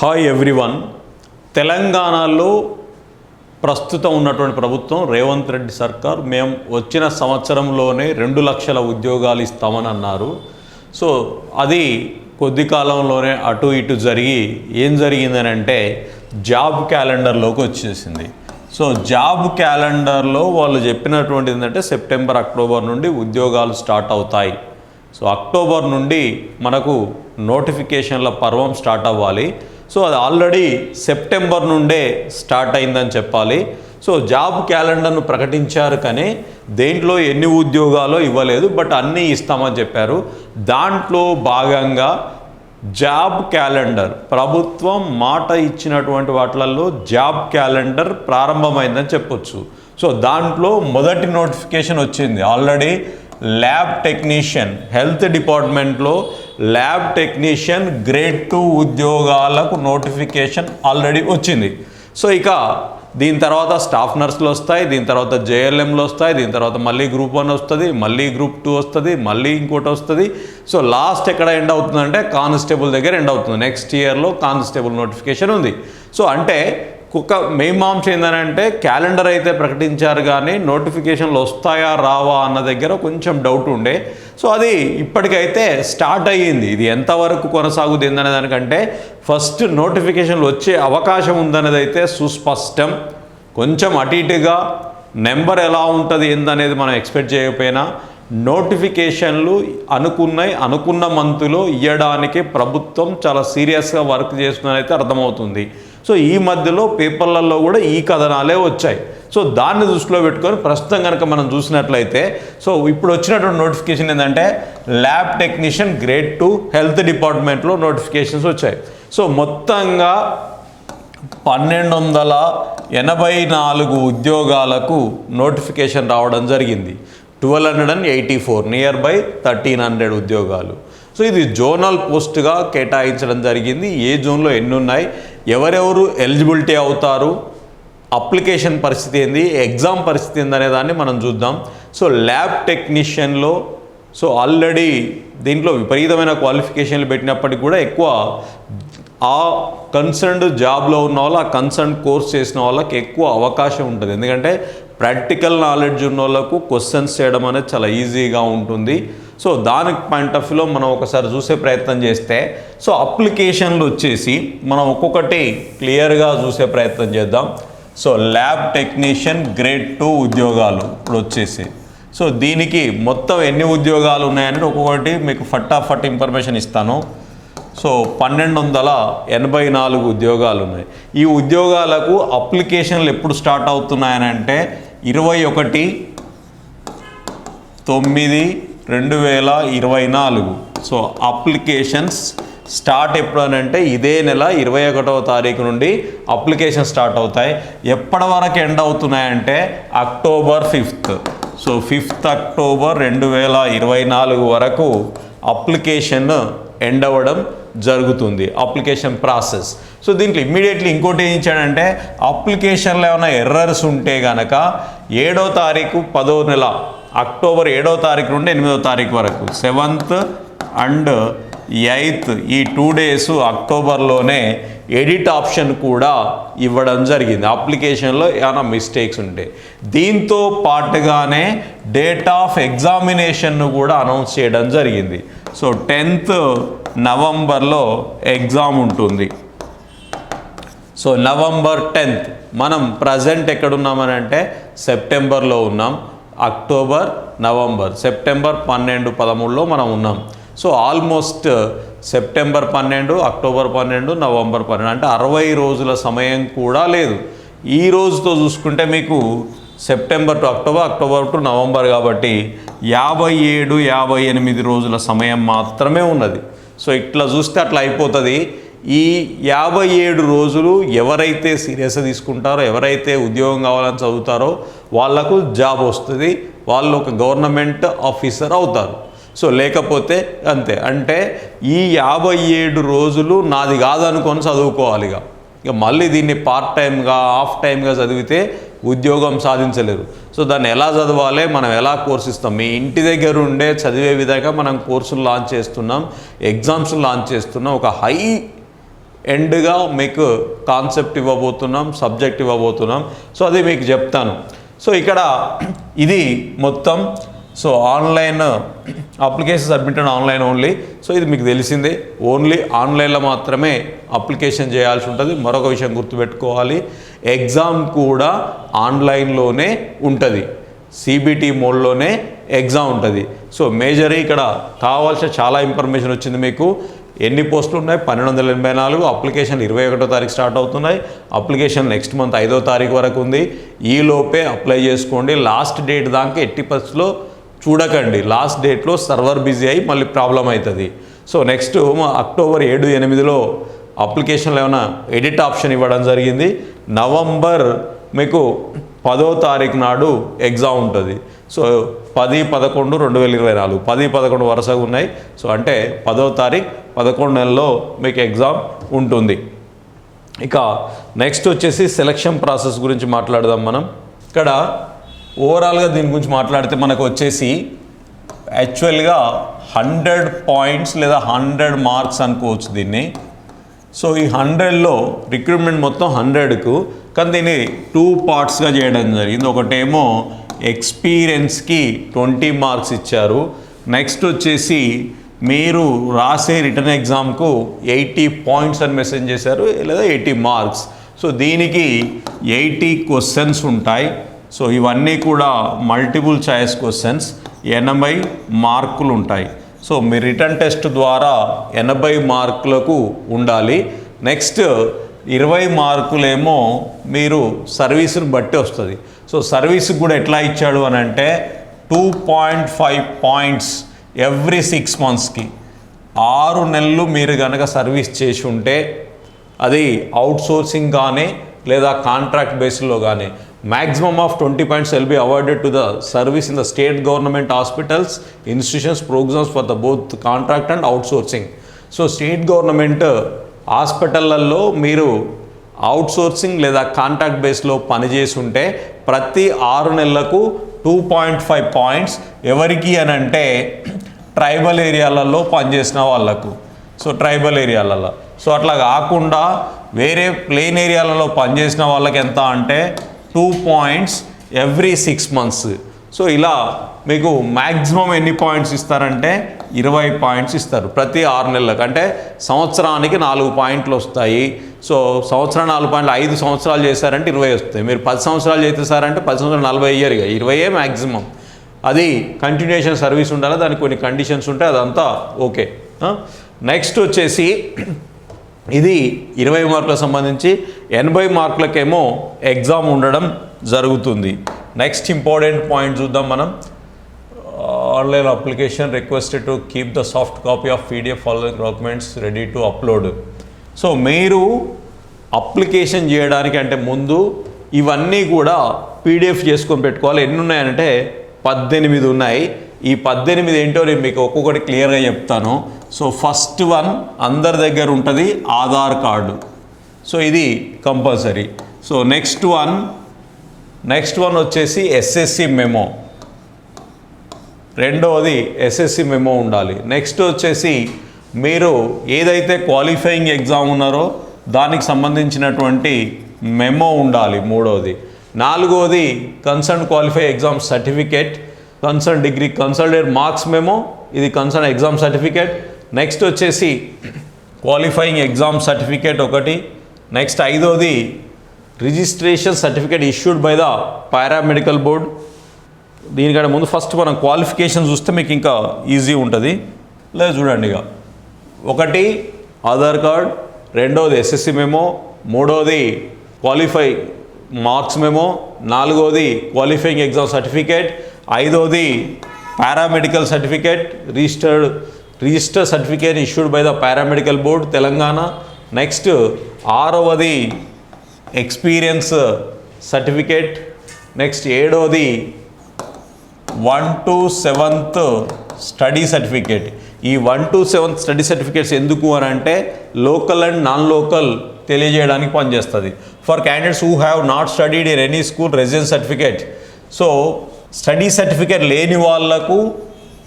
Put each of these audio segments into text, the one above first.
Hi everyone తెలంగాణలో ప్రస్తుతం ఉన్నటువంటి ప్రభుత్వం రేవంత్ రెడ్డి సర్కార్ మేము వచ్చిన సంవత్సరంలోనే రెండు లక్షల ఉద్యోగాలు ఇస్తామని అన్నారు. సో అది కొద్ది కాలంలోనే అటు ఇటు జరిగి ఏం జరిగిందని అంటే జాబ్ క్యాలెండర్లోకి వచ్చేసింది. సో జాబ్ క్యాలెండర్లో వాళ్ళు చెప్పినటువంటి ఏంటంటే సెప్టెంబర్ అక్టోబర్ నుండి ఉద్యోగాలు స్టార్ట్ అవుతాయి. సో అక్టోబర్ నుండి మనకు నోటిఫికేషన్ల పర్వం స్టార్ట్ అవ్వాలి. సో అది ఆల్రెడీ సెప్టెంబర్ నుండే స్టార్ట్ అయిందని చెప్పాలి. సో జాబ్ క్యాలెండర్ను ప్రకటించారు కానీ దేంట్లో ఎన్ని ఉద్యోగాలో ఇవ్వలేదు బట్ అన్నీ ఇస్తామని చెప్పారు. దాంట్లో భాగంగా జాబ్ క్యాలెండర్ ప్రభుత్వం మాట ఇచ్చినటువంటి వాటిలలో జాబ్ క్యాలెండర్ ప్రారంభమైందని చెప్పొచ్చు. సో దాంట్లో మొదటి నోటిఫికేషన్ వచ్చింది. ఆల్రెడీ ల్యాబ్ టెక్నీషియన్ హెల్త్ డిపార్ట్మెంట్లో ల్యాబ్ టెక్నీషియన్ గ్రేడ్ టూ ఉద్యోగాలకు నోటిఫికేషన్ ఆల్రెడీ వచ్చింది. సో ఇక దీని తర్వాత స్టాఫ్ నర్సులు వస్తాయి దీని తర్వాత జేఎల్ఎంలు వస్తాయి దీని తర్వాత మళ్ళీ గ్రూప్ వన్ వస్తుంది మళ్ళీ గ్రూప్ టూ వస్తుంది మళ్ళీ ఇంకోటి వస్తుంది. సో లాస్ట్ ఎక్కడ ఎండ్ అవుతుందంటే కానిస్టేబుల్ దగ్గర ఎండ్ అవుతుంది. నెక్స్ట్ ఇయర్లో కానిస్టేబుల్ నోటిఫికేషన్ ఉంది. సో అంటే కుక్క మీమాంస ఏంటంటే క్యాలెండర్ అయితే ప్రకటించారు కానీ నోటిఫికేషన్లు వస్తాయా రావా అన్న దగ్గర కొంచెం డౌట్ ఉండే. సో అది ఇప్పటికైతే స్టార్ట్ అయ్యింది. ఇది ఎంతవరకు కొనసాగుతుంది ఏందనే దానికంటే ఫస్ట్ నోటిఫికేషన్లు వచ్చే అవకాశం ఉందనేది అయితే సుస్పష్టం. కొంచెం అటు ఇటుగా నెంబర్ ఎలా ఉంటుంది ఏందనేది మనం ఎక్స్పెక్ట్ చేయకపోయినా నోటిఫికేషన్లు అనుకున్నాయి అనుకున్న మంతులో ఇవ్వడానికి ప్రభుత్వం చాలా సీరియస్గా వర్క్ చేస్తుందని అయితే అర్థమవుతుంది. సో ఈ మధ్యలో పేపర్లలో కూడా ఈ కథనాలే వచ్చాయి. సో దాన్ని దృష్టిలో పెట్టుకొని ప్రస్తుతం కనుక మనం చూసినట్లయితే సో ఇప్పుడు వచ్చినటువంటి నోటిఫికేషన్ ఏంటంటే lab technician grade two health డిపార్ట్మెంట్లో నోటిఫికేషన్స్ వచ్చాయి. సో మొత్తంగా పన్నెండు వందల ఎనభై నాలుగు ఉద్యోగాలకు నోటిఫికేషన్ రావడం జరిగింది. Twelve hundred and eighty four near by thirteen hundred ఉద్యోగాలు. సో ఇది జోనల్ పోస్ట్గా కేటాయించడం జరిగింది. ఏ జోన్లో ఎన్ని ఉన్నాయి ఎవరెవరు ఎలిజిబిలిటీ అవుతారు? అప్లికేషన్ పరిస్థితి ఏంది ఎగ్జామ్ పరిస్థితి ఏంది అనే దాన్ని మనం చూద్దాం. సో ల్యాబ్ టెక్నీషియన్లో సో ఆల్రెడీ దీంట్లో విపరీతమైన క్వాలిఫికేషన్లు పెట్టినప్పటికీ కూడా ఎక్కువ ఆ కన్సర్న్డ్ జాబ్లో ఉన్న వాళ్ళు ఆ కన్సర్న్ కోర్స్ చేసిన వాళ్ళకి ఎక్కువ అవకాశం ఉంటుంది. ఎందుకంటే ప్రాక్టికల్ నాలెడ్జ్ ఉన్న వాళ్ళకు క్వశ్చన్స్ చేయడం అనేది చాలా ఈజీగా ఉంటుంది. సో దానికి పాయింట్ ఆఫ్ వ్యూలో మనం ఒకసారి చూసే ప్రయత్నం చేస్తే సో అప్లికేషన్లు వచ్చేసి మనం ఒక్కొక్కటి క్లియర్గా చూసే ప్రయత్నం చేద్దాం. So lab technician grade two ఉద్యోగాలు ఇప్పుడు వచ్చేసి. సో దీనికి మొత్తం ఎన్ని ఉద్యోగాలు ఉన్నాయని ఒక్కొక్కటి మీకు ఫటాఫట్ ఇన్ఫర్మేషన్ ఇస్తాను. సో పన్నెండు వందల ఎనభై నాలుగు ఉద్యోగాలు ఉన్నాయి. ఈ ఉద్యోగాలకు అప్లికేషన్లు ఎప్పుడు స్టార్ట్ అవుతున్నాయని అంటే ఇరవై ఒకటి తొమ్మిది రెండు వేల ఇరవై నాలుగు. సో అప్లికేషన్స్ స్టార్ట్ ఎప్పుడు అని అంటే ఇదే నెల ఇరవై ఒకటవ తారీఖు నుండి అప్లికేషన్ స్టార్ట్ అవుతాయి. ఎప్పటి వరకు end అవుతున్నాయంటే October fifth. So fifth October రెండు వేల ఇరవై నాలుగు వరకు అప్లికేషన్ ఎండ్ అవ్వడం జరుగుతుంది. Application process. సో దీంట్లో ఇమ్మీడియట్లీ ఇంకోటి ఏం ఇచ్చాడంటే అప్లికేషన్లో ఏమైనా ఎర్రర్స్ ఉంటే కనుక ఏడో తారీఖు పదో నెల అక్టోబర్ ఏడో తారీఖు నుండి ఎనిమిదో తారీఖు వరకు సెవెంత్ అండ్ ఎయిత్ ఈ టూ డేస్ అక్టోబర్లోనే ఎడిట్ ఆప్షన్ కూడా ఇవ్వడం జరిగింది. అప్లికేషన్లో ఏమైనా మిస్టేక్స్ ఉంటే. దీంతో పాటుగానే డేట్ ఆఫ్ ఎగ్జామినేషన్ను కూడా అనౌన్స్ చేయడం జరిగింది. సో టెన్త్ నవంబర్లో ఎగ్జామ్ ఉంటుంది. సో నవంబర్ టెన్త్ మనం ప్రజెంట్ ఎక్కడున్నామని అంటే సెప్టెంబర్లో ఉన్నాం. October November. సెప్టెంబర్ పన్నెండు పదమూడులో మనం ఉన్నాం. సో ఆల్మోస్ట్ సెప్టెంబర్ పన్నెండు అక్టోబర్ పన్నెండు నవంబర్ పన్నెండు అంటే అరవై రోజుల సమయం కూడా లేదు. ఈ రోజుతో చూసుకుంటే మీకు September to October October to November కాబట్టి యాభై ఏడు యాభై ఎనిమిది రోజుల సమయం మాత్రమే ఉన్నది. సో ఇట్లా చూస్తే అట్లా అయిపోతుంది. ఈ యాభై ఏడు రోజులు ఎవరైతే సీరియస్గా తీసుకుంటారో ఎవరైతే ఉద్యోగం కావాలని చదువుతారో వాళ్ళకు జాబ్ వస్తుంది. వాళ్ళు ఒక గవర్నమెంట్ ఆఫీసర్ అవుతారు. సో లేకపోతే అంతే. అంటే ఈ యాభై ఏడు రోజులు నాది కాదనుకొని చదువుకోవాలి ఇక. ఇక మళ్ళీ దీన్ని పార్ట్ టైంగా హాఫ్ టైంగా చదివితే ఉద్యోగం సాధించలేరు. సో దాన్ని ఎలా చదవాలి మనం ఎలా కోర్స్ ఇస్తాం? మీ ఇంటి దగ్గర ఉండే చదివే విధంగా మనం కోర్సులు లాంచ్ చేస్తున్నాం ఎగ్జామ్స్ లాంచ్ చేస్తున్నాం. ఒక హై ఎండ్గా మీకు కాన్సెప్ట్ ఇవ్వబోతున్నాం సబ్జెక్ట్ ఇవ్వబోతున్నాం. సో అది మీకు చెప్తాను. సో ఇక్కడ ఇది మొత్తం. So online application submitted online only. So ఇది మీకు తెలిసిందే. ఓన్లీ ఆన్లైన్లో మాత్రమే అప్లికేషన్ చేయాల్సి ఉంటుంది. మరొక విషయం గుర్తుపెట్టుకోవాలి. ఎగ్జామ్ కూడా ఆన్లైన్లోనే ఉంటుంది. సిబిటి మోడ్లోనే ఎగ్జామ్ ఉంటుంది. సో మేజర్ ఇక్కడ కావాల్సిన చాలా ఇన్ఫర్మేషన్ వచ్చింది మీకు. ఎన్ని పోస్టులు ఉన్నాయి? పన్నెండు వందల ఎనభై నాలుగు. అప్లికేషన్ ఇరవై ఒకటో తారీఖు స్టార్ట్ అవుతున్నాయి. అప్లికేషన్ నెక్స్ట్ మంత్ ఐదో తారీఖు వరకు ఉంది. ఈలోపే అప్లై చేసుకోండి. లాస్ట్ డేట్ దాకా ఎట్టి పరిస్థితిలో చూడకండి. లాస్ట్ డేట్లో సర్వర్ బిజీ అయ్యి మళ్ళీ ప్రాబ్లం అవుతుంది. సో నెక్స్ట్ అక్టోబర్ ఏడు ఎనిమిదిలో అప్లికేషన్లో ఏమైనా ఎడిట్ ఆప్షన్ ఇవ్వడం జరిగింది. నవంబర్ మీకు పదో తారీఖు నాడు ఎగ్జామ్ ఉంటుంది. సో పది పదకొండు రెండు వేల ఇరవై నాలుగు. పది పదకొండు వరుసగా ఉన్నాయి. సో అంటే పదో తారీఖు పదకొండు నెలలో మీకు ఎగ్జామ్ ఉంటుంది. ఇక నెక్స్ట్ వచ్చేసి సెలక్షన్ ప్రాసెస్ గురించి మాట్లాడదాం మనం. ఇక్కడ ఓవరాల్గా దీని గురించి మాట్లాడితే మనకు వచ్చేసి యాక్చువల్గా హండ్రెడ్ పాయింట్స్ లేదా హండ్రెడ్ మార్క్స్ అనుకోవచ్చు దీన్ని. సో ఈ హండ్రెడ్లో రిక్రూట్మెంట్ మొత్తం హండ్రెడ్కు కానీ దీన్ని టూ పార్ట్స్గా చేయడం జరిగింది. ఒకటేమో ఎక్స్పీరియన్స్కి ట్వంటీ మార్క్స్ ఇచ్చారు. నెక్స్ట్ వచ్చేసి మీరు రాసే రిటర్న్ ఎగ్జామ్కు ఎయిటీ పాయింట్స్ అని మెసేజ్ చేశారు లేదా ఎయిటీ మార్క్స్. సో దీనికి ఎయిటీ క్వశ్చన్స్ ఉంటాయి. సో ఇవన్నీ కూడా మల్టిపుల్ ఛాయిస్ క్వశ్చన్స్ ఎనభై మార్కులు ఉంటాయి. సో మీ రిటర్న్ టెస్ట్ ద్వారా ఎనభై మార్కులకు ఉండాలి. నెక్స్ట్ ఇరవై మార్కులేమో మీరు సర్వీస్ని బట్టి వస్తుంది. సో సర్వీస్కి కూడా ఎట్లా ఇచ్చాడు అని అంటే two point five points every six మంత్స్కి ఆరు నెలలు మీరు కనుక సర్వీస్ చేసి ఉంటే అది అవుట్ సోర్సింగ్ కానీ లేదా కాంట్రాక్ట్ బేస్లో కానీ maximum of twenty points will be awarded to the service in the state government hospitals institutions programmes for the both contract and out so state government హాస్పిటళ్ళల్లో మీరు అవుట్సోర్సింగ్ లేదా contract బేస్లో పనిచేసి ఉంటే ప్రతి ఆరు నెలలకు టూ పాయింట్ ఫైవ్ పాయింట్స్ ఎవరికి అని అంటే ట్రైబల్ ఏరియాలలో పనిచేసిన వాళ్ళకు. సో ట్రైబల్ ఏరియాలలో సో అట్లా కాకుండా వేరే ప్లెయిన్ ఏరియాలలో పనిచేసిన వాళ్ళకి ఎంత అంటే two points every six months so ఇలా మీకు మ్యాక్సిమం ఎన్ని పాయింట్స్ ఇస్తారంటే ఇరవై పాయింట్స్ ఇస్తారు ప్రతి ఆరు నెలలకు. అంటే సంవత్సరానికి నాలుగు పాయింట్లు వస్తాయి. సో సంవత్సరం నాలుగు పాయింట్లు ఐదు సంవత్సరాలు చేశారంటే ఇరవై వస్తాయి. మీరు పది సంవత్సరాలు చేసేసారంటే పది సంవత్సరాలు నలభై ఇయ్యరు ఇక. ఇరవైయే మ్యాక్సిమం అది కంటిన్యూషన్ సర్వీస్ ఉండాలి దానికి కొన్ని కండిషన్స్ ఉంటాయి అదంతా ఓకే నెక్స్ట్ వచ్చేసి ఇది ఇరవై మార్కులకు సంబంధించి ఎనభై మార్కులకేమో ఎగ్జామ్ ఉండడం జరుగుతుంది. నెక్స్ట్ ఇంపార్టెంట్ పాయింట్ చూద్దాం మనం. Online application requested to keep the soft copy of PDF following documents ready to upload so మీరు అప్లికేషన్ చేయడానికి అంటే ముందు ఇవన్నీ కూడా పీడిఎఫ్ చేసుకొని పెట్టుకోవాలి. ఎన్ని ఉన్నాయంటే పద్దెనిమిది ఉన్నాయి. ఈ పద్దెనిమిది ఏంటో నేను మీకు ఒక్కొక్కటి క్లియర్గా చెప్తాను. సో ఫస్ట్ వన్ అందరి దగ్గర ఉంటుంది ఆధార్ కార్డు. సో ఇది compulsory. So next one next one వచ్చేసి ఎస్ఎస్సి మెమో. రెండవది ఎస్ఎస్సి మెమో ఉండాలి. నెక్స్ట్ వచ్చేసి మీరు ఏదైతే క్వాలిఫైయింగ్ ఎగ్జామ్ ఉన్నారో దానికి సంబంధించినటువంటి మెమో ఉండాలి మూడవది. నాలుగవది concern qualify exam certificate. Concern degree consolidated marks memo ఇది కన్సర్న్ ఎగ్జామ్ సర్టిఫికేట్. నెక్స్ట్ వచ్చేసి క్వాలిఫైయింగ్ ఎగ్జామ్ సర్టిఫికేట్ ఒకటి. నెక్స్ట్ ఐదోది registration certificate issued by the paramedical board దీనికంటే ముందు ఫస్ట్ మనం క్వాలిఫికేషన్ చూస్తే మీకు ఇంకా ఈజీ ఉంటుంది. లేదు చూడండి ఇక. ఒకటి ఆధార్ కార్డ్ రెండవది ఎస్ఎస్సి మెమో మూడవది క్వాలిఫై మార్క్స్ మెమో నాలుగవది క్వాలిఫైయింగ్ ఎగ్జామ్ సర్టిఫికేట్ ఐదోది paramedical certificate registered register certificate issued by the paramedical board Telangana. Next ఆరవది ఎక్స్పీరియన్స్ సర్టిఫికేట్. నెక్స్ట్ ఏడవది one to seventh study certificate. ఈ one to seventh study certificates ఎందుకు అని అంటే local and non local తెలియజేయడానికి పనిచేస్తుంది. For candidates who have not studied in any school residence certificate so study certificate లేని వాళ్ళకు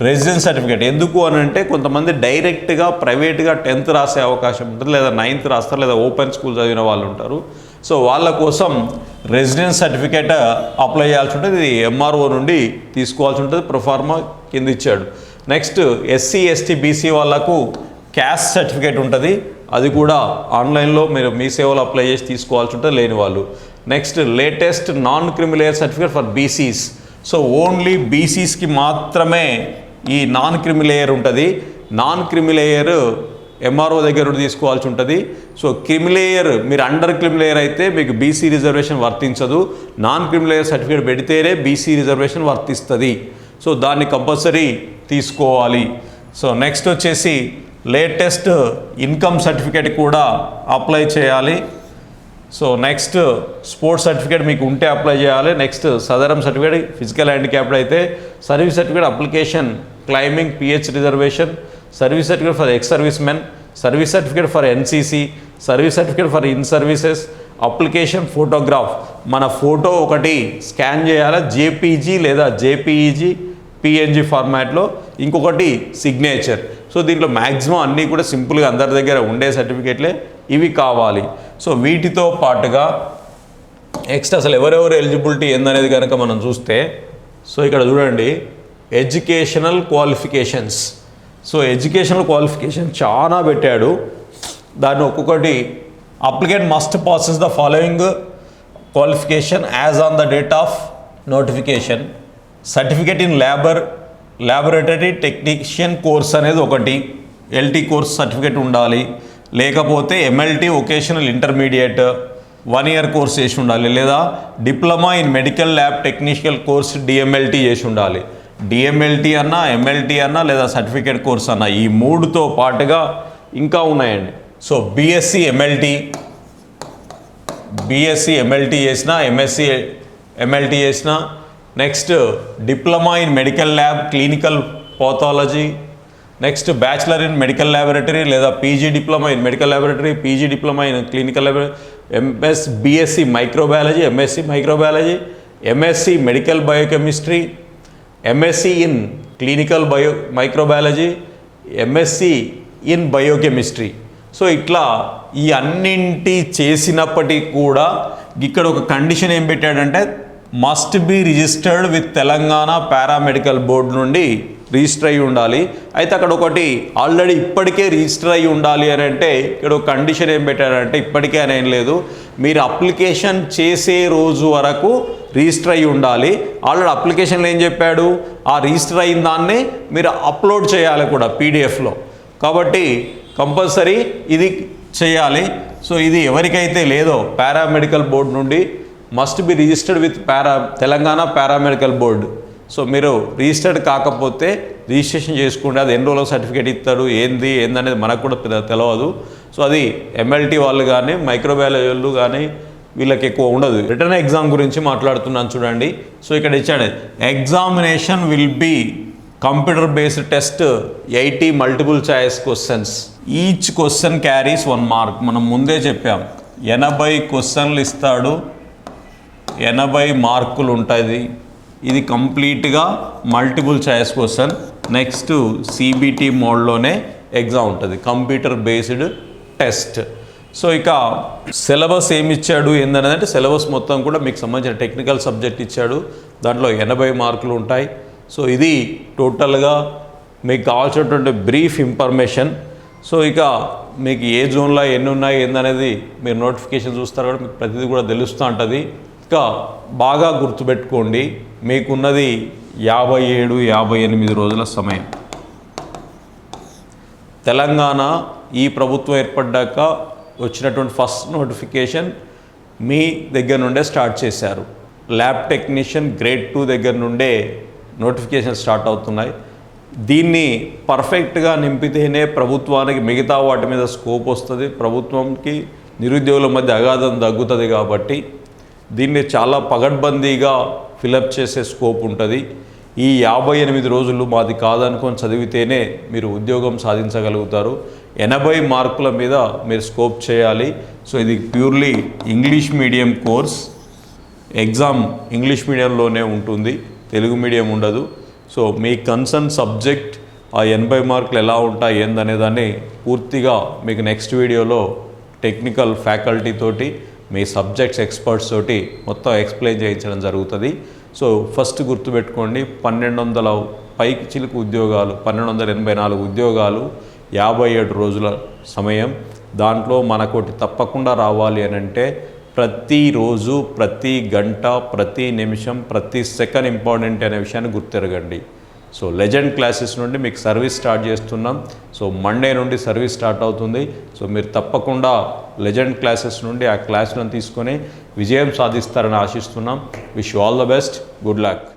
residence certificate. ఎందుకు అని అంటే కొంతమంది డైరెక్ట్గా ప్రైవేట్గా టెన్త్ రాసే అవకాశం ఉంటుంది లేదా నైన్త్ రాస్తారు లేదా ఓపెన్ స్కూల్ చదివిన వాళ్ళు ఉంటారు. సో వాళ్ళ కోసం రెసిడెన్స్ సర్టిఫికేట్ అప్లై చేయాల్సి ఉంటుంది ఇది ఎంఆర్ఓ నుండి తీసుకోవాల్సి ఉంటుంది ప్రొఫార్మా కింద ఇచ్చాడు. నెక్స్ట్ ఎస్సీ ఎస్టీ బీసీ వాళ్ళకు క్యాస్ట్ సర్టిఫికేట్ ఉంటుంది అది కూడా ఆన్లైన్లో మీరు మీ సేవలు అప్లై చేసి తీసుకోవాల్సి ఉంటుంది లేని వాళ్ళు. Next latest non creamy layer certificate for BCs. So only బీసీస్కి మాత్రమే ఈ నాన్ క్రిమిలేయర్ ఉంటుంది. నాన్ క్రిమిలేయర్ ఎంఆర్ఓ దగ్గర నుండి తీసుకోవాల్సి ఉంటుంది. సో క్రిమిలేయర్ మీరు అండర్ క్రిమిలేయర్ అయితే మీకు బీసీ రిజర్వేషన్ వర్తించదు. నాన్ క్రిమిలేయర్ సర్టిఫికేట్ పెడితేనే బీసీ రిజర్వేషన్ వర్తిస్తుంది. సో దాన్ని కంపల్సరీ తీసుకోవాలి. సో నెక్స్ట్ వచ్చేసి లేటెస్ట్ ఇన్కమ్ సర్టిఫికేట్ కూడా అప్లై చేయాలి. సో నెక్స్ట్ స్పోర్ట్స్ సర్టిఫికేట్ మీకు ఉంటే అప్లై చేయాలి. Next Sadarem certificate physical handicapped అయితే service certificate application claiming PH reservation service certificate for ex servicemen service certificate for NCC service certificate for in services application photograph మన photo ఒకటి scan చేయాలా? JPG లేదా JPEG PNG ఫార్మాట్లో ఇంకొకటి signature so దీంట్లో maximum అన్నీ కూడా సింపుల్గా అందరి దగ్గర ఉండే సర్టిఫికేట్లే ఇవి కావాలి. సో వీటితో పాటుగా నెక్స్ట్ అసలు ఎవరెవరు ఎలిజిబిలిటీ ఏందనేది కనుక మనం చూస్తే సో ఇక్కడ చూడండి. Educational qualifications. So educational qualification చాలా పెట్టాడు. దాన్ని ఒక్కొక్కటి applicant must possess the following qualification as on the date of notification. Certificate in labour laboratory technician course అనేది ఒకటి. ఎల్టీ కోర్స్ సర్టిఫికేట్ ఉండాలి. లేకపోతే MLT vocational intermediate one year course చేసి ఉండాలి. లేదా diploma in medical lab technician course DMLT చేసి ఉండాలి. DMLT అన్నా ఎంఎల్టీ అన్నా లేదా సర్టిఫికేట్ కోర్స్ అన్నా ఈ మూడుతో పాటుగా ఇంకా ఉన్నాయండి. So BSc MLT BSc MLT చేసిన ఎంఎస్సి ఎంఎల్టీ చేసిన next diploma in medical lab clinical pathology next bachelor in medical laboratory లేదా PG diploma in medical laboratory PG diploma in clinical laboratory MS BSc microbiology MSc microbiology MSc medical biochemistry MSc in clinical bio microbiology MSc in biochemistry so ఇట్లా ఈ అన్నింటి చేసినప్పటికీ కూడా ఇక్కడ ఒక condition ఏం పెట్టాడంటే must be registered with Telangana paramedical board నుండి రిజిస్టర్ అయి ఉండాలి. అయితే అక్కడ ఒకటి ఆల్రెడీ ఇప్పటికే రిజిస్టర్ అయి ఉండాలి అని అంటే ఇక్కడ ఒక కండిషన్ ఏం పెట్టారంటే ఇప్పటికే అని ఏం లేదు. మీరు అప్లికేషన్ చేసే రోజు వరకు రిజిస్టర్ అయి ఉండాలి. ఆల్రెడీ అప్లికేషన్లో ఏం చెప్పాడు? ఆ రిజిస్టర్ అయిన దాన్ని మీరు అప్లోడ్ చేయాలి కూడా పీడిఎఫ్లో. కాబట్టి కంపల్సరీ ఇది చేయాలి. సో ఇది ఎవరికైతే లేదో పారామెడికల్ బోర్డు నుండి must be registered with para Telangana paramedical board. So మీరు రిజిస్టర్డ్ కాకపోతే రిజిస్ట్రేషన్ చేసుకుంటే అది ఎన్ని రోజుల సర్టిఫికేట్ ఇస్తారు? ఏంది? ఏందనేది మనకు కూడా తెలియదు సో అది ఎమ్మెల్టీ వాళ్ళు కానీ మైక్రోబయాలజీ వాళ్ళు కానీ వీళ్ళకి ఎక్కువ ఉండదు. రిటర్న్ ఎగ్జామ్ గురించి మాట్లాడుతున్నాను చూడండి. సో ఇక్కడ ఇచ్చాడు examination will be computer based test eighty multiple choice questions each question carries one mark మనం ముందే చెప్పాం. ఎనభై క్వశ్చన్లు ఇస్తాడు. ఎనభై మార్కులు ఉంటుంది ఇది కంప్లీట్గా multiple choice question next CBT మోడ్లోనే exam ఉంటుంది. కంప్యూటర్ బేస్డ్ టెస్ట్ సో ఇక సిలబస్ ఏమి ఇచ్చాడు ఏందనేది అంటే సిలబస్ మొత్తం కూడా మీకు సంబంధించిన టెక్నికల్ సబ్జెక్ట్ ఇచ్చాడు. దాంట్లో ఎనభై మార్కులు ఉంటాయి. సో ఇది టోటల్గా మీకు కావాల్సినటువంటి బ్రీఫ్ ఇన్ఫర్మేషన్. సో ఇక మీకు ఏ జోన్లో ఎన్ని ఉన్నాయి ఏందనేది మీరు నోటిఫికేషన్ చూస్తారు కూడా మీకు ప్రతిదీ కూడా తెలుస్తూ ఉంటుంది. ఇంకా బాగా గుర్తుపెట్టుకోండి మీకున్నది యాభై ఏడు యాభై ఎనిమిది రోజుల సమయం. తెలంగాణ ఈ ప్రభుత్వం ఏర్పడ్డాక వచ్చినటువంటి ఫస్ట్ నోటిఫికేషన్ మీ దగ్గర నుండే స్టార్ట్ చేశారు. ల్యాబ్ టెక్నీషియన్ గ్రేడ్ టూ దగ్గర నుండే నోటిఫికేషన్ స్టార్ట్ అవుతున్నాయి. దీన్ని పర్ఫెక్ట్గా నింపితేనే ప్రభుత్వానికి మిగతా వాటి మీద స్కోప్ వస్తుంది. ప్రభుత్వంకి నిరుద్యోగుల మధ్య అగాధం తగ్గుతుంది కాబట్టి దీన్ని చాలా పగడ్బందీగా ఫిలప్ చేసే స్కోప్ ఉంటుంది. ఈ యాభై ఎనిమిది రోజులు మాది కాదనుకొని చదివితేనే మీరు ఉద్యోగం సాధించగలుగుతారు. ఎనభై మార్కుల మీద మీరు స్కోప్ చేయాలి. సో ఇది purely English medium course. Exam English మీడియంలోనే ఉంటుంది. తెలుగు మీడియం ఉండదు. సో మీ కన్సర్న్ సబ్జెక్ట్ ఆ ఎనభై మార్కులు ఎలా ఉంటాయి ఏందనేదాన్ని పూర్తిగా మీకు నెక్స్ట్ వీడియోలో టెక్నికల్ ఫ్యాకల్టీ తోటి మీ సబ్జెక్ట్స్ ఎక్స్పర్ట్స్ తోటి మొత్తం ఎక్స్ప్లెయిన్ చేయించడం జరుగుతుంది. సో ఫస్ట్ గుర్తుపెట్టుకోండి పన్నెండు వందల పైకి చిలుకు ఉద్యోగాలు పన్నెండు వందల ఎనభై నాలుగు ఉద్యోగాలు యాభై ఏడు రోజుల సమయం. దాంట్లో మనకోటి తప్పకుండా రావాలి అని అంటే ప్రతిరోజు ప్రతి గంట ప్రతి నిమిషం ప్రతి సెకండ్ ఇంపార్టెంట్ అనే విషయాన్ని గుర్తెరగండి. సో లెజెండ్ క్లాసెస్ నుండి మీకు సర్వీస్ స్టార్ట్ చేస్తున్నాం. సో మండే నుండి సర్వీస్ స్టార్ట్ అవుతుంది. సో మీరు తప్పకుండా లెజెండ్ క్లాసెస్ నుండి ఆ క్లాసులను తీసుకొని విజయం సాధిస్తారని ఆశిస్తున్నాం. Wish all the best. Good luck.